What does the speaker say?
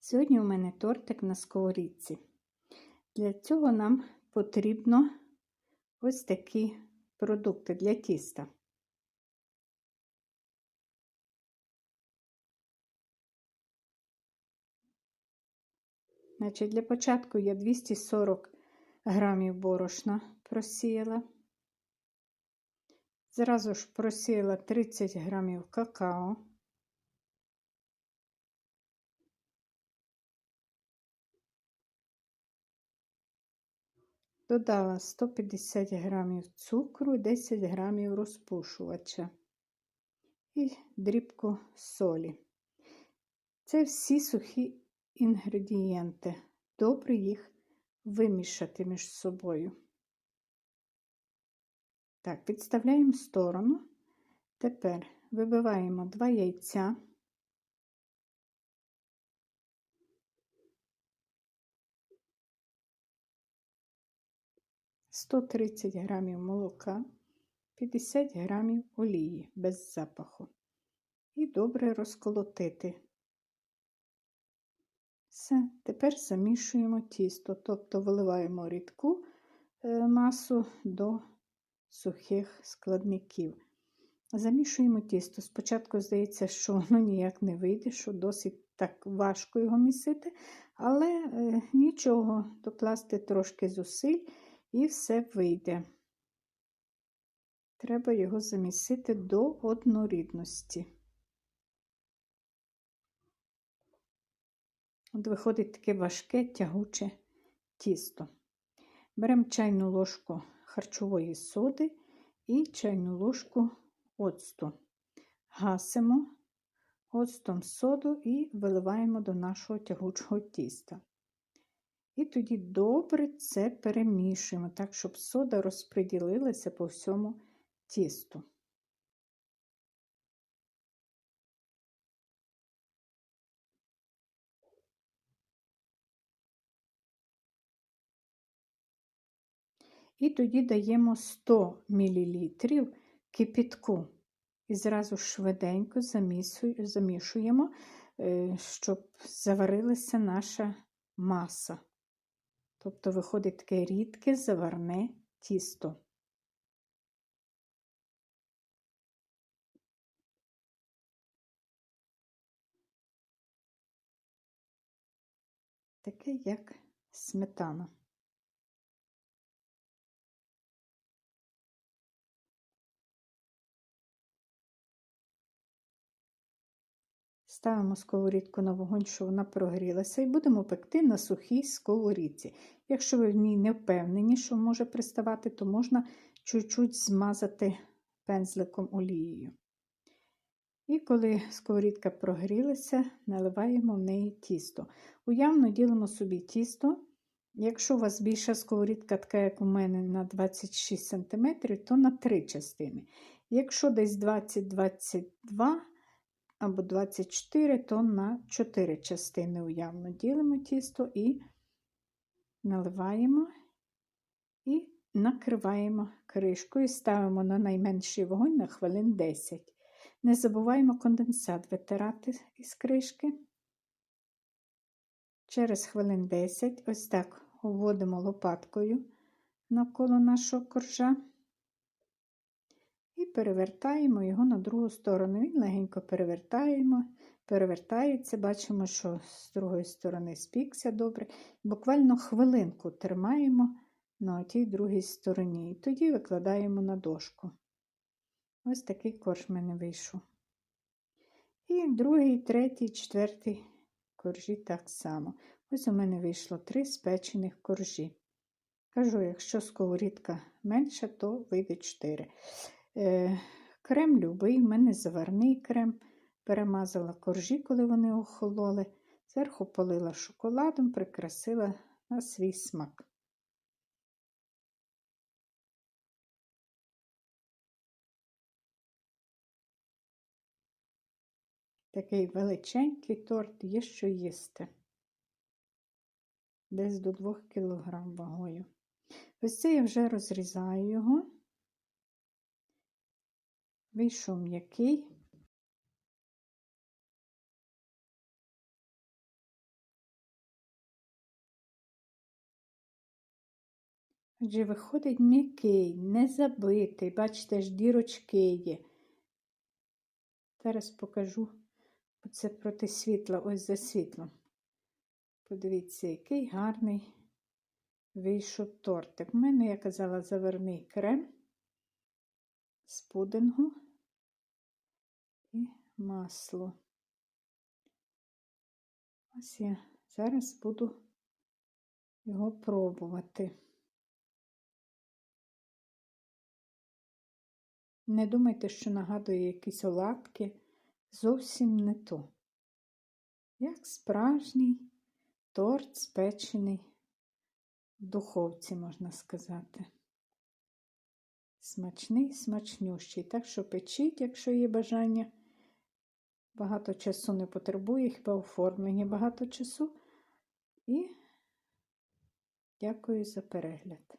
Сьогодні у мене тортик на сковорідці. Для цього нам потрібно ось такі продукти для тіста. Значить, Для початку я 240 грамів борошна просіяла. Зразу ж просіяла 30 грамів какао. Додала 150 грамів цукру і 10 грамів розпушувача і дрібку солі. Це всі сухі інгредієнти. Добре їх вимішати між собою. Так, відставляємо сторону. Тепер вибиваємо два яйця. 130 грамів молока, 50 грамів олії без запаху. І добре розколотити. Все, тепер замішуємо тісто, тобто виливаємо рідку е, масу до сухих складників. Замішуємо тісто. Спочатку здається, що воно ніяк не вийде, що досить так важко його місити, але е, нічого, докласти трошки зусиль і все вийде. Треба його замісити до однорідності. От виходить таке важке тягуче тісто. Беремо чайну ложку харчової соди і чайну ложку оцту. Гасимо оцтом соду і виливаємо до нашого тягучого тіста. І тоді добре це перемішуємо, так, щоб сода розподілилася по всьому тісту. І тоді даємо 100 мл кипітку. І зразу швиденько замішуємо, е, щоб заварилася наша маса. Тобто виходить таке рідке заварне тісто. Таке як сметана. Ставимо сковорідку на вогонь, щоб вона прогрілася, і будемо пекти на сухій сковорідці. Якщо ви в ній не впевнені, що може приставати, то можна чуть-чуть змазати пензликом олією. І коли сковорідка прогрілася, наливаємо в неї тісто. Уявно ділимо собі тісто. Якщо у вас більша сковорідка, така, як у мене, на 26 см, то на 3 частини. Якщо десь 20-22 або 24, то на 4 частини уявно ділимо тісто і наливаємо і накриваємо кришкою, ставимо на найменший вогонь на хвилин 10. Не забуваємо конденсат витирати із кришки. Через хвилин 10 ось так вводимо лопаткою навколо нашого коржа і перевертаємо його на другу сторону. Він легенько перевертаємо, перевертається, бачимо, що з другої сторони спікся добре. Буквально хвилинку тримаємо на тій другій стороні. І тоді викладаємо на дошку. Ось такий корж в мене вийшов. І другий, третій, четвертий коржі так само. Ось у мене вийшло три спечених коржі. Кажу, якщо сковорідка менша, то вийде 4. Е, крем любий, в мене заварний крем. Перемазала коржі, коли вони охололи. Зверху полила шоколадом, прикрасила на свій смак. Такий величенький торт є що їсти. Десь до 2 кг вагою. Ось це я вже розрізаю його. Вийшов м'який. Отже, виходить м'який, не забитий, бачите, ж дірочки є. Зараз покажу оце проти світла, ось за світлом. Подивіться, який гарний вийшов тортик. У мене, я казала, заверний крем з пудингу і масло. Ось я зараз буду його пробувати. Не думайте, що нагадує якісь оладки. Зовсім не то. Як справжній торт спечений в духовці, можна сказати. Смачний, смачнющий. Так що печіть, якщо є бажання. Багато часу не потребує, хіба оформлення багато часу. І дякую за перегляд.